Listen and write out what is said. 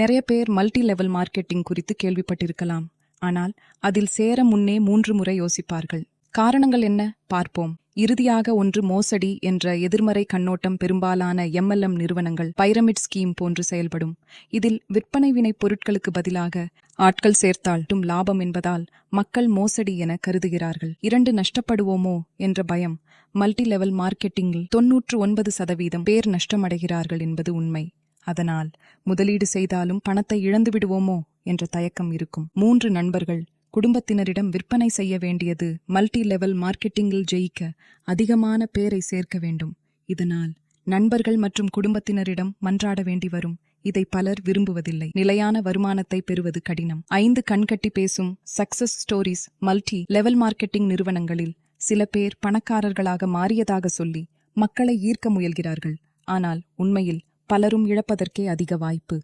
நிறைய பேர் multi level marketing குறித்து கேள்விப்பட்டிருக்கலாம். ஆனால் அதில் சேர முன்னே மூன்று முறை யோசிப்பார்கள். காரணங்கள் என்ன? பார்ப்போம். இறுதியாக ஒன்று மோசடி என்ற எதிர்மறை கண்ணோட்டம் பெரும்பாலான எம்எல்எம் நிறுவனங்கள் பைரமிட் ஸ்கீம் போன்று செயல்படும். இதில் விற்பனை வினை பொருட்களுக்கு பதிலாக ஆட்கள் சேர்த்தால் லாபம் என்பதால் மக்கள் மோசடி என கருதுகிறார்கள். இரண்டு நஷ்டப்படுவோமோ என்ற பயம் மல்டி லெவல் மார்க்கெட்டிங்கில் தொன்னூற்று ஒன்பது சதவீதம் பேர் நஷ்டமடைகிறார்கள் என்பது உண்மை. அதனால் முதலீடு செய்தாலும் பணத்தை இழந்து விடுவோமோ என்ற தயக்கம் இருக்கும். மூன்று நண்பர்கள் குடும்பத்தினரிடம் விற்பனை செய்ய வேண்டியது மல்டி லெவல் மார்க்கெட்டிங்கில் ஜெயிக்க அதிகமான பேரை சேர்க்க வேண்டும். இதனால் நண்பர்கள் மற்றும் குடும்பத்தினரிடம் மன்றாட வேண்டி வரும். இதை பலர் விரும்புவதில்லை. நிலையான வருமானத்தை பெறுவது கடினம். ஐந்து கண்கட்டி பேசும் success stories multi level marketing நிறுவனங்களில் சில பேர் பணக்காரர்களாக மாறியதாக சொல்லி மக்களை ஈர்க்க முயல்கிறார்கள். ஆனால் உண்மையில் பலரும் இழப்பதற்கே அதிக வாய்ப்பு.